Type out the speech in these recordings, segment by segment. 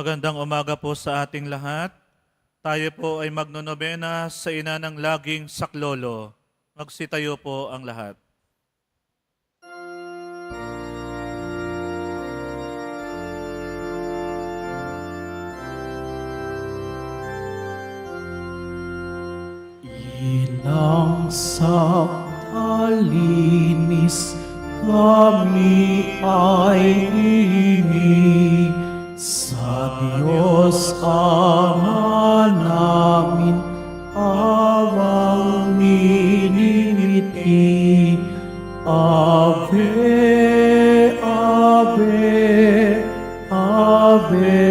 Magandang umaga po sa ating lahat. Tayo po ay magnonobena sa ina ng laging saklolo. Magsitayo po ang lahat. Ilang sa talinis kami ay hihingi sa Diyos Ama namin awang minimiti. Ave, Ave, Ave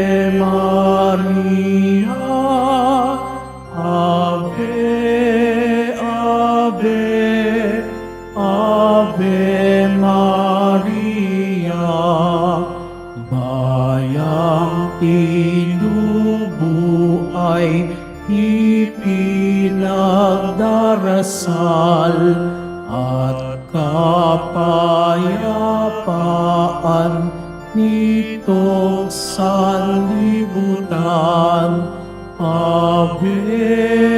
ipinagdarasal at kapayapaan nitong sanlibutan. Ave,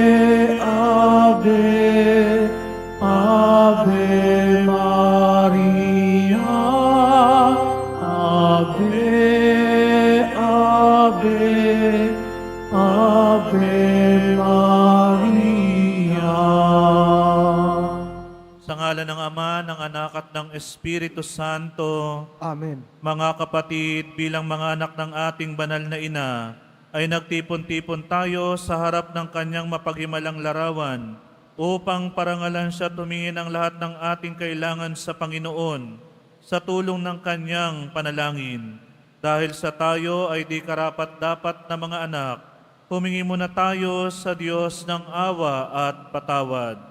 Espiritu Santo, Amen. mga kapatid, bilang mga anak ng ating banal na ina, ay nagtipon-tipon tayo sa harap ng kanyang mapaghimalang larawan upang parangalan siya tumingin ang lahat ng ating kailangan sa Panginoon sa tulong ng kanyang panalangin. Dahil sa tayo ay di karapat-dapat na mga anak, humingi muna tayo sa Diyos ng awa at patawad.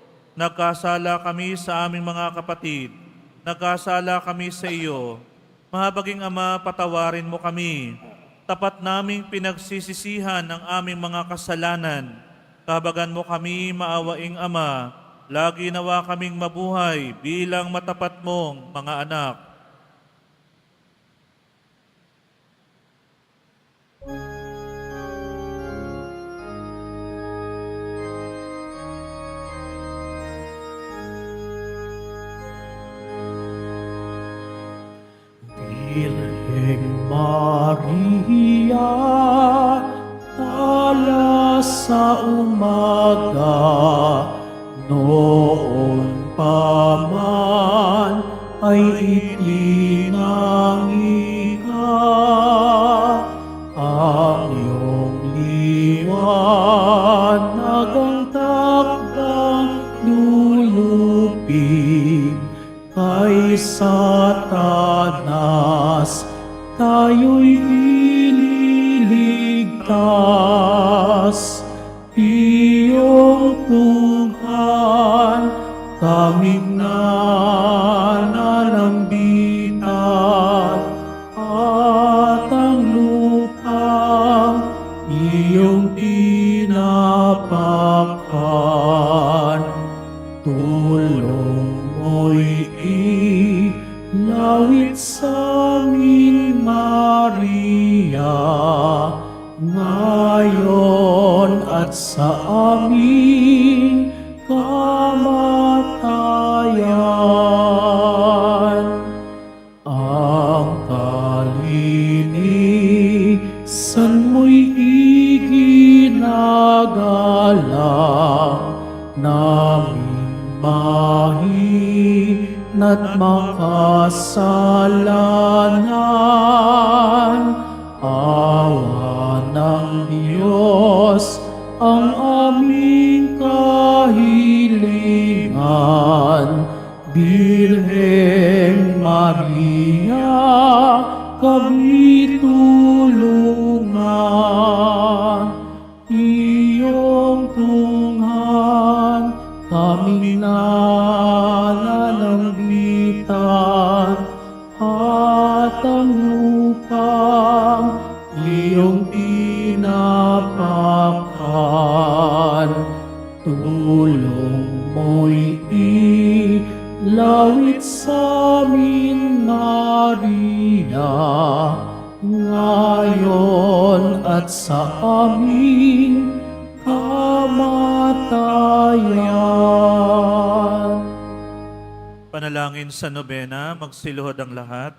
Nagkasala kami sa aming mga kapatid. Nagkasala kami sa iyo. Mahabaging Ama, patawarin mo kami. Tapat naming pinagsisisihan ang aming mga kasalanan. Kabagan mo kami, maawaing Ama. Lagi nawa kaming mabuhay bilang matapat mong mga anak. Birheng Maria, tala sa umaga, noon pa man ay itinangi ka. Ang iyong liwanag ang takdang lulupig kay Satanas, தாயுய magsiluhod ang lahat.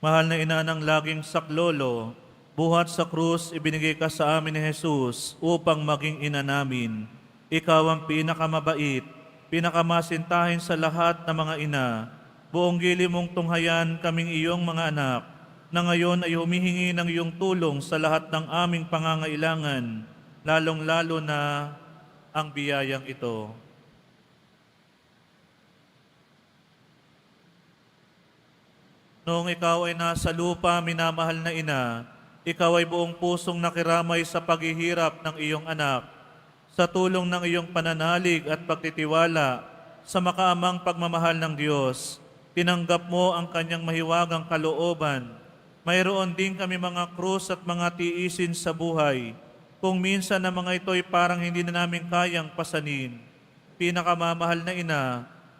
Mahal na ina ng laging saklolo, buhat sa krus ibinigay ka sa amin ni Jesus upang maging ina namin. Ikaw ang pinakamabait, pinakamasintahin sa lahat ng mga ina. Buong gili mong tunghayan kaming iyong mga anak, na ngayon ay humihingi ng iyong tulong sa lahat ng aming pangangailangan, lalong-lalo na ang biyayang ito. Noong ikaw ay nasa lupa, minamahal na ina, ikaw ay buong pusong nakiramay sa paghihirap ng iyong anak. Sa tulong ng iyong pananalig at pagtitiwala sa makaamang pagmamahal ng Diyos, tinanggap mo ang kanyang mahiwagang kalooban. Mayroon din kami mga krus at mga tiisin sa buhay. Kung minsan na mga ito'y parang hindi na namin kayang pasanin. Pinakamamahal na ina,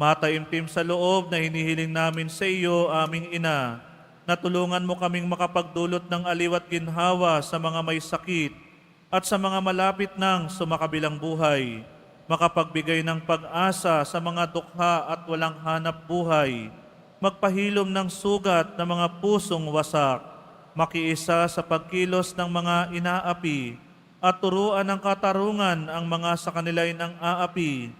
Mataimtim sa loob na hinihiling namin sa iyo, aming ina, na tulungan mo kaming makapagdulot ng aliwat ginhawa sa mga may sakit at sa mga malapit ng sumakabilang buhay, makapagbigay ng pag-asa sa mga dukha at walang hanap buhay, magpahilom ng sugat ng mga pusong wasak, makiisa sa pagkilos ng mga inaapi, at turuan ng katarungan ang mga sa kanila'y ng aapi,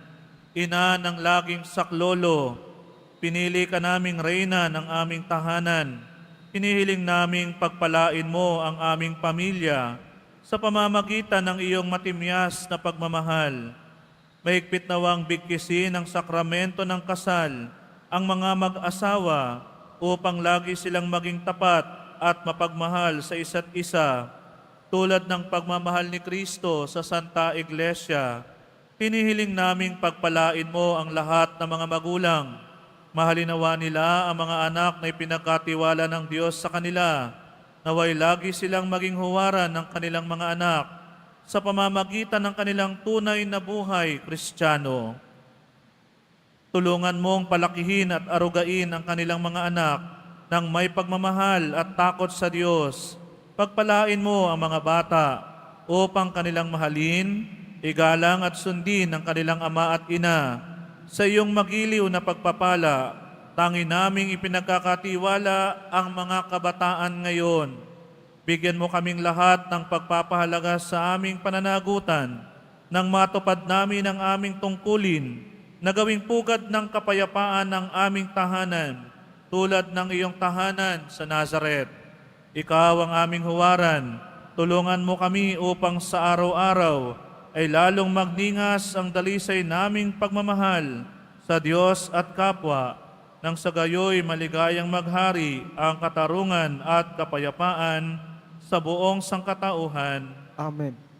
Ina ng laging saklolo, pinili ka naming reyna ng aming tahanan. Hinihiling naming pagpalain mo ang aming pamilya sa pamamagitan ng iyong matimyas na pagmamahal. Mahigpit nawang bigkisin ang sakramento ng kasal ang mga mag-asawa upang lagi silang maging tapat at mapagmahal sa isa't isa tulad ng pagmamahal ni Kristo sa Santa Iglesia Hinihiling naming pagpalain mo ang lahat ng mga magulang. Mahalinawa nila ang mga anak na ipinagkatiwala ng Diyos sa kanila. Naway lagi silang maging huwaran ng kanilang mga anak sa pamamagitan ng kanilang tunay na buhay kristyano. Tulungan mong palakihin at arugain ang kanilang mga anak ng may pagmamahal at takot sa Diyos. Pagpalain mo ang mga bata upang kanilang mahalin, igalang at sundin ng kanilang ama at ina sa iyong magiliw na pagpapala, tangi naming ipinagkakatiwala ang mga kabataan ngayon. Bigyan mo kaming lahat ng pagpapahalaga sa aming pananagutan nang matupad namin ang aming tungkulin na gawing pugad ng kapayapaan ng aming tahanan tulad ng iyong tahanan sa Nazareth. Ikaw ang aming huwaran, tulungan mo kami upang sa araw-araw ay lalong magningas ang dalisay naming pagmamahal sa Diyos at kapwa, nang sa gayoy maligayang maghari ang katarungan at kapayapaan sa buong sangkatauhan. Amen.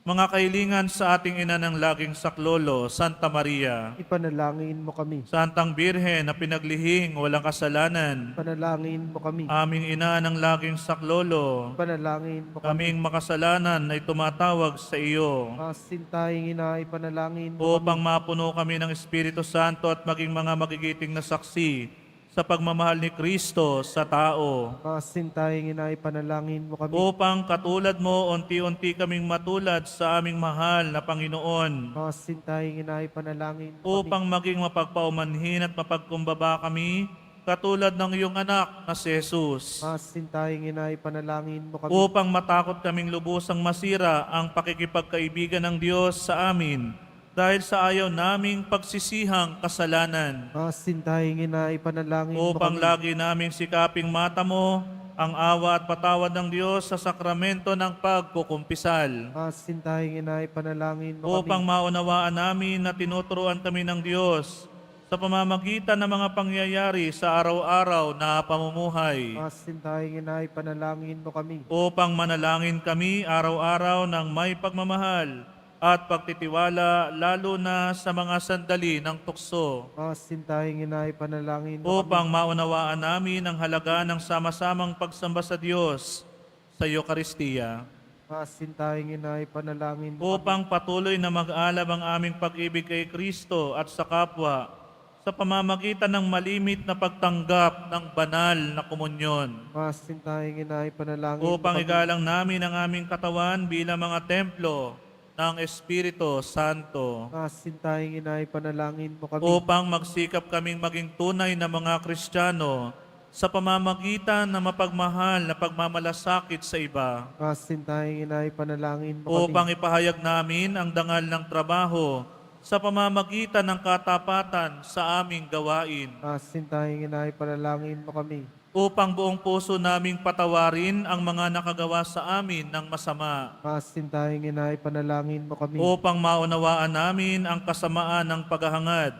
Mga kahilingan sa ating ina ng laging saklolo, Santa Maria. Ipanalangin mo kami. Santang Birhen na pinaglihing walang kasalanan. Ipanalangin mo kami. Aming ina ng laging saklolo. Ipanalangin mo kami. Kaming makasalanan ay tumatawag sa iyo. Masintahing ina, ipanalangin mo Upang mapuno kami ng Espiritu Santo at maging mga magigiting na saksi sa pagmamahal ni Kristo sa tao. Masintahing ina, ipanalangin mo kami. Upang katulad mo, unti-unti kaming matulad sa aming mahal na Panginoon. Masintahing ina, ipanalangin mo kami. Upang maging mapagpaumanhin at mapagkumbaba kami, katulad ng iyong anak na si Jesus. Masintahing ina, ipanalangin mo kami. Upang matakot kaming lubusang masira ang pakikipagkaibigan ng Diyos sa amin dahil sa ayaw naming pagsisihang kasalanan. Masintahing ina, ipanalangin mo Upang kami. lagi naming sikaping mata mo ang awa at patawad ng Diyos sa sakramento ng pagkukumpisal. Masintahing ina, ipanalangin mo Upang kami. maunawaan namin na tinuturuan kami ng Diyos sa pamamagitan ng mga pangyayari sa araw-araw na pamumuhay. Masintahing ina, ipanalangin mo kami. Upang manalangin kami araw-araw ng may pagmamahal at pagtitiwala lalo na sa mga sandali ng tukso. Masintahing ina, ipanalangin mo kami. upang maunawaan namin ang halaga ng sama-samang pagsamba sa Diyos sa Eucharistia, Masintahing ina, ipanalangin mo kami. upang patuloy na mag-alab ang aming pag-ibig kay Kristo at sa kapwa sa pamamagitan ng malimit na pagtanggap ng banal na komunyon, Masintahing ina, ipanalangin mo upang kami. igalang namin ang aming katawan bilang mga templo ng Espiritu Santo, Masintahing ina, ipanalangin mo kami. upang magsikap kaming maging tunay na mga Kristiyano sa pamamagitan ng mapagmahal na pagmamalasakit sa iba, Masintahing ina, ipanalangin mo kami. upang ipahayag namin ang dangal ng trabaho sa pamamagitan ng katapatan sa aming gawain, Masintahing ina, ipanalangin mo kami. Upang buong puso naming patawarin ang mga nakagawa sa amin ng masama, Masintahing ina, ipanalangin mo kami. upang maunawaan namin ang kasamaan ng paghahangad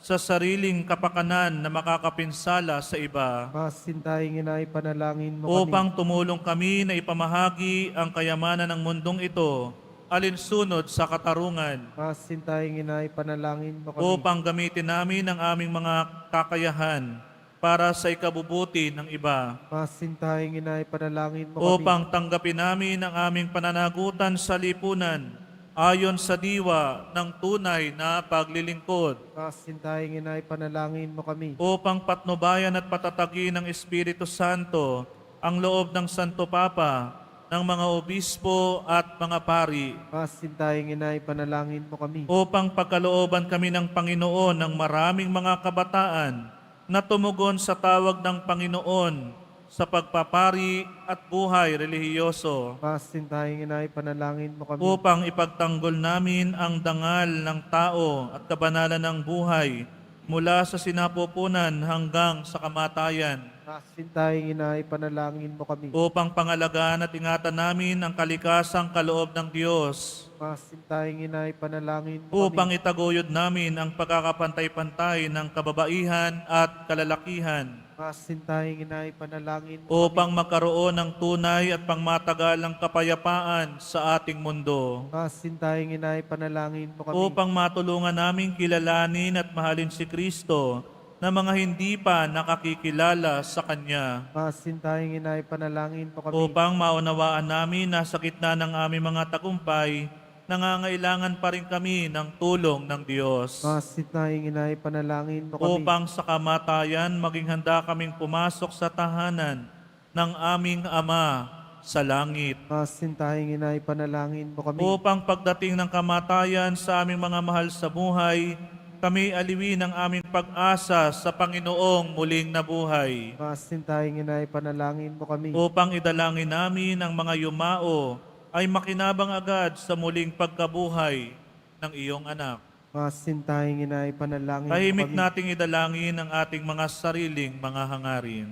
sa sariling kapakanan na makakapinsala sa iba. Masintahing ina, ipanalangin mo kami. upang tumulong kami na ipamahagi ang kayamanan ng mundong ito alinsunod sa katarungan Masintahing ina, ipanalangin mo kami. upang gamitin namin ang aming mga kakayahan para sa ikabubuti ng iba Masintahing ina, ipanalangin mo kami. upang tanggapin namin ang aming pananagutan sa lipunan ayon sa diwa ng tunay na paglilingkod Masintahing ina, ipanalangin mo kami. upang patnubayan at patatagin ng Espiritu Santo ang loob ng Santo Papa, ng mga obispo at mga pari, Masintahing ina, ipanalangin mo kami. upang pagkalooban kami ng Panginoon ng maraming mga kabataan na tumugon sa tawag ng Panginoon sa pagpapari at buhay relihiyoso, Masintahing ina, ipanalangin mo kami. upang ipagtanggol namin ang dangal ng tao at kabanalan ng buhay mula sa sinapupunan hanggang sa kamatayan. Masintahing ina, ipanalangin mo kami. upang pangalagaan at ingatan namin ang kalikasang kaloob ng Diyos, Masintahing ina, ipanalangin mo upang kami. itaguyod namin ang pagkakapantay-pantay ng kababaihan at kalalakihan, Masintahing ina, ipanalangin mo upang magkaroon ng tunay at pangmatagalang kapayapaan sa ating mundo, Masintahing ina, ipanalangin mo kami. upang matulungan namin kilalanin at mahalin si Kristo na mga hindi pa nakakikilala sa Kanya. Masintahing ina, ipanalangin mo kami. upang maunawaan namin na sa gitna ng aming mga tagumpay, nangangailangan pa rin kami ng tulong ng Diyos. Masintahing ina, ipanalangin mo kami. Upang sa kamatayan, maging handa kaming pumasok sa tahanan ng aming Ama sa langit. Masintahing ina, ipanalangin mo kami. Upang pagdating ng kamatayan sa aming mga mahal sa buhay, kami aliwin ang aming pag-asa sa Panginoong muling nabuhay. Masintahing ina, ipanalangin mo kami. upang idalangin namin ang mga yumao ay makinabang agad sa muling pagkabuhay ng iyong anak. Masintahing ina, ipanalangin Tahimik nating idalangin ang ating mga sariling mga hangarin.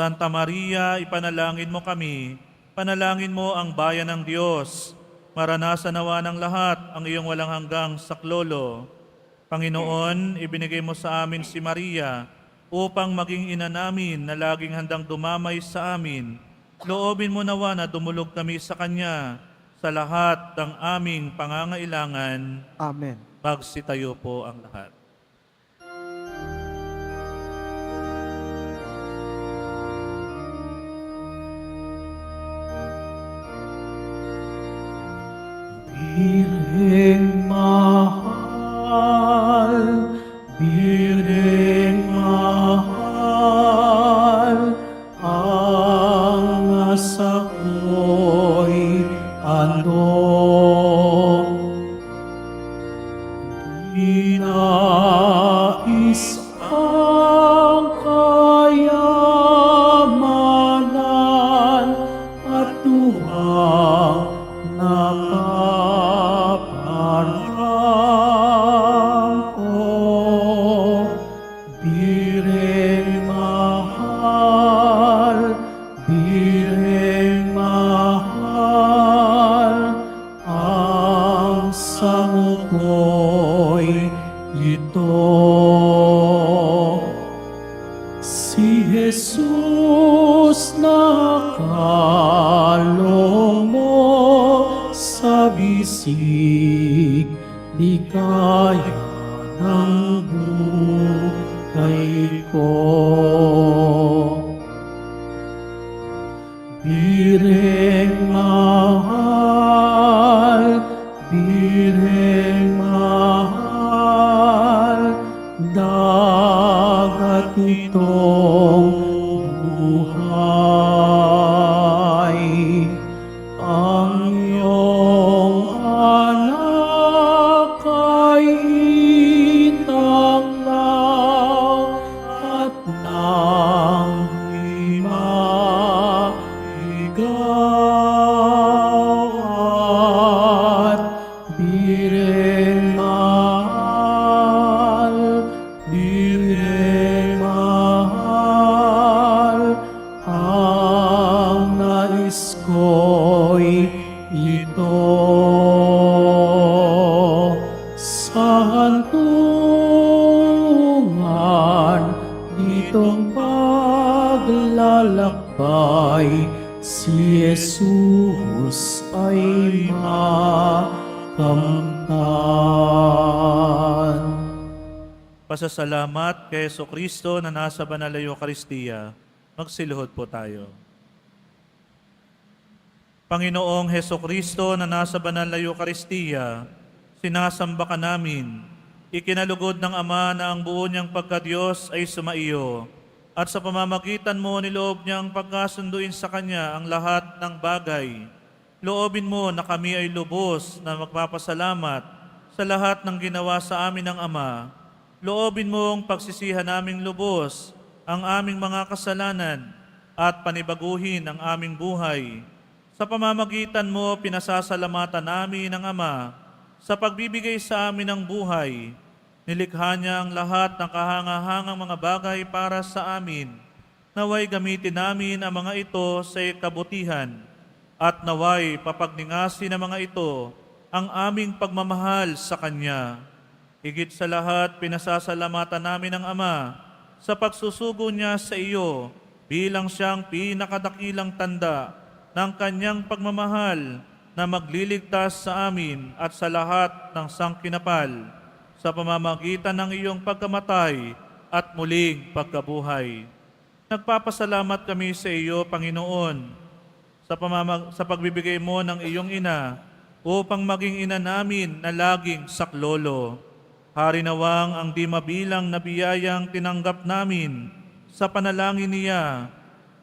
Santa Maria, ipanalangin mo kami, panalangin mo ang bayan ng Diyos, maranasan nawa ng lahat ang iyong walang hanggang saklolo. Panginoon, ibinigay mo sa amin si Maria upang maging ina namin na laging handang dumamay sa amin. Loobin mo nawa na dumulog kami sa Kanya sa lahat ng aming pangangailangan. Amen. Magsitayo po ang lahat. Birheng mahal, birheng nasa Pasasalamat kay Yeso Kristo na nasa banal na Eucharistia. Magsiluhod po tayo. Panginoong Heso Kristo na nasa banal na Eucharistia, sinasamba ka namin. Ikinalugod ng Ama na ang buo niyang pagkadiyos ay sumaiyo at sa pamamagitan mo niloob niyang pagkasunduin sa Kanya ang lahat ng bagay. Loobin mo na kami ay lubos na magpapasalamat sa lahat ng ginawa sa amin ng Ama. Loobin mong pagsisihan naming lubos ang aming mga kasalanan at panibaguhin ang aming buhay. Sa pamamagitan mo, pinasasalamatan namin ng Ama sa pagbibigay sa amin ng buhay. Nilikha niya ang lahat ng kahangahangang mga bagay para sa amin. Naway gamitin namin ang mga ito sa kabutihan at naway papagningasin ng mga ito ang aming pagmamahal sa Kanya. Higit sa lahat, pinasasalamatan namin ang Ama sa pagsusugo niya sa iyo bilang siyang pinakadakilang tanda ng Kanyang pagmamahal na magliligtas sa amin at sa lahat ng sangkinapal sa pamamagitan ng iyong pagkamatay at muling pagkabuhay. Nagpapasalamat kami sa iyo, Panginoon, sa, pamamag- sa pagbibigay mo ng iyong ina upang maging ina namin na laging saklolo. Hari nawang ang di mabilang na biyayang tinanggap namin sa panalangin niya,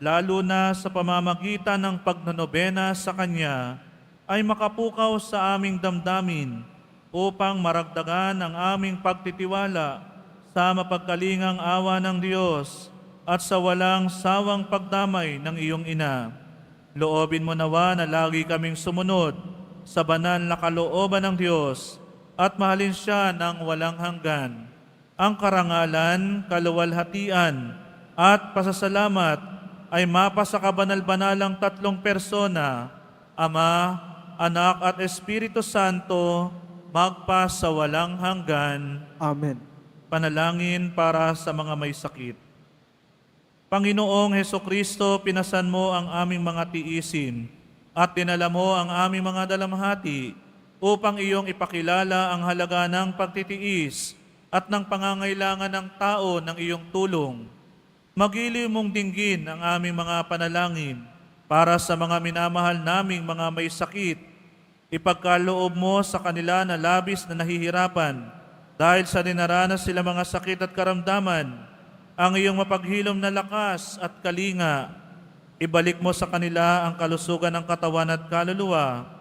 lalo na sa pamamagitan ng pagnonobena sa Kanya, ay makapukaw sa aming damdamin upang maragdagan ang aming pagtitiwala sa mapagkalingang awa ng Diyos at sa walang sawang pagdamay ng iyong ina. Loobin mo nawa na lagi kaming sumunod sa banal na kalooban ng Diyos at mahalin siya ng walang hanggan. Ang karangalan, kaluwalhatian at pasasalamat ay mapa sa kabanal-banalang tatlong persona, Ama, Anak at Espiritu Santo, magpa sa walang hanggan. Amen. Panalangin para sa mga may sakit. Panginoong Heso Kristo, pinasan mo ang aming mga tiisin at dinala mo ang aming mga dalamhati upang iyong ipakilala ang halaga ng pagtitiis at ng pangangailangan ng tao ng iyong tulong. Magiliw mong dinggin ang aming mga panalangin para sa mga minamahal naming mga may sakit. Ipagkaloob mo sa kanila na labis na nahihirapan dahil sa dinaranas sila mga sakit at karamdaman, ang iyong mapaghilom na lakas at kalinga. Ibalik mo sa kanila ang kalusugan ng katawan at kaluluwa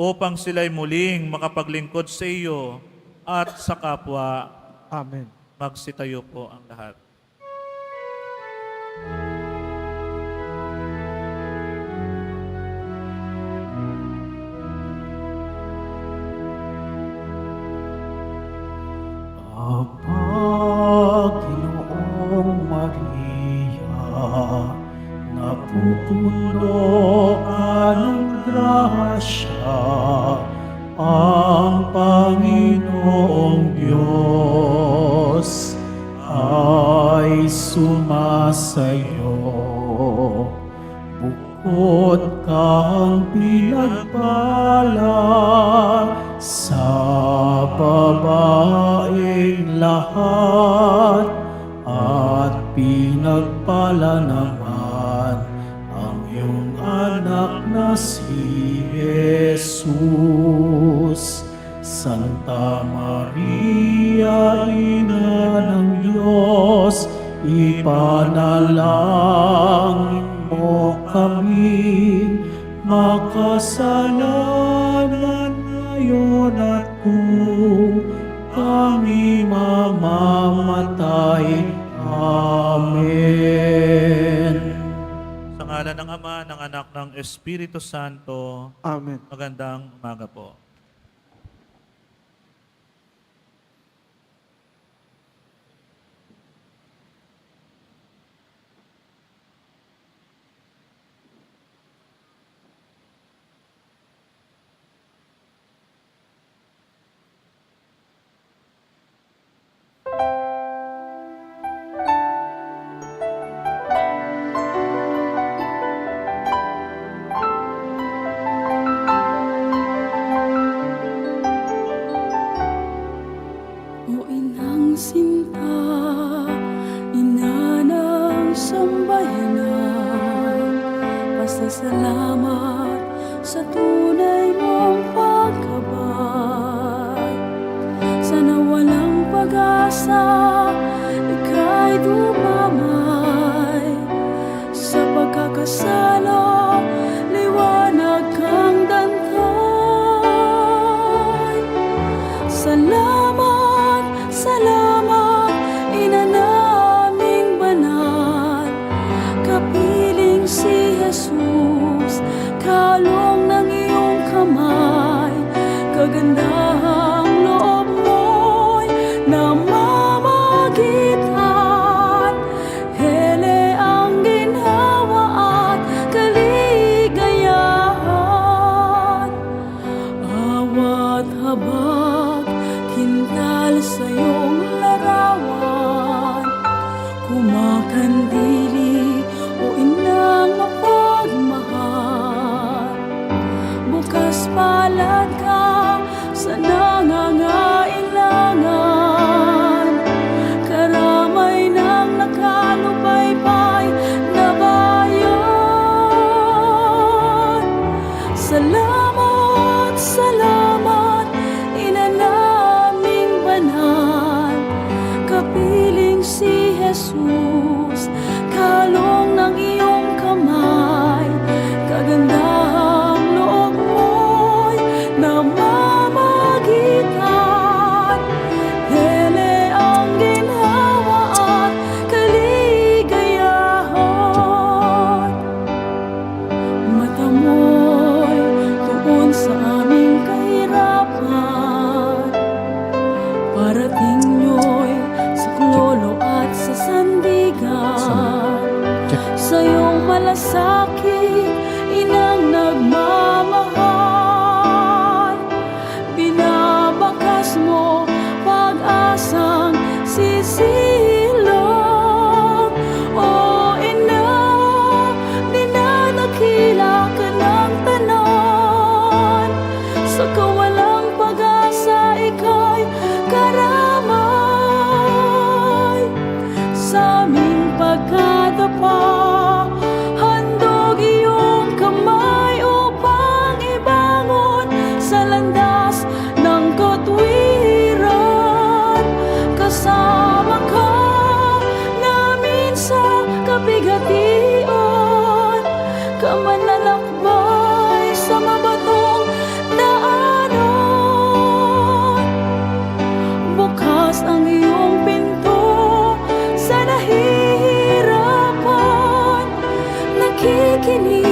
upang sila'y muling makapaglingkod sa iyo at sa kapwa. Amen. Magsitayo po ang lahat. Aba, pinagpala naman ang iyong anak na si Jesus. Santa Maria, Ina ng Diyos, ipanalangin mo kami, makasalanan ngayon at kung kami mamamatay. Amen. Sa ngalan ng Ama, ng Anak, ng Espiritu Santo, Amen. magandang umaga po. Jesus, kalong si nahihirapan Nakikinig, ika'y ina